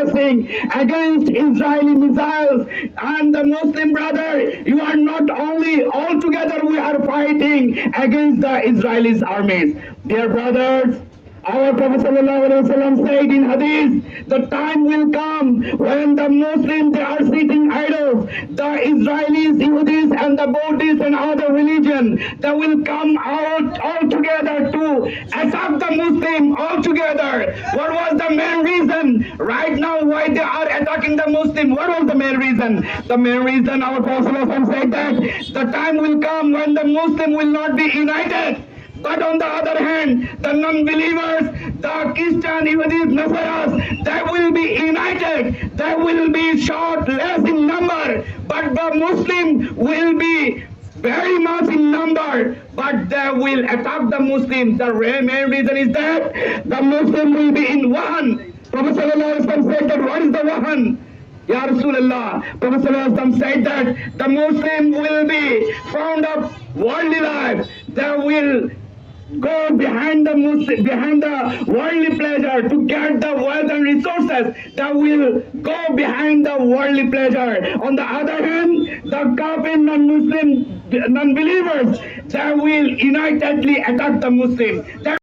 protesting against Israeli missiles. And the Muslim brother, you are not only all together we are fighting against the Israelis armies. Dear brothers, our Prophet said in Hadith, the time will come when the Muslims they are sitting idols. The Israelis, Yehudis, and the Buddhists and other religion they will come out all together to attack the Muslim together. What was the main reason? Right now, why they are attacking the Muslim? What was the main reason? The main reason our Prophet said that the time will come when the Muslim will not be united. But on the other hand, the non-believers, the Christian, Yehudis, Nasaras, they will be united. They will be short, less in number. But the Muslim will be very much in number, but they will attack the Muslims. The main reason is that the Muslim will be in one. Prophet said that what is the one? Ya Rasulullah, Prophet said that the Muslim will be found of worldly life. They will go behind the Muslim, behind the worldly pleasure to get the wealth and resources that will go behind the worldly pleasure. On the other hand, the kafir non-Muslim non-believers they will unitedly attack the Muslim. That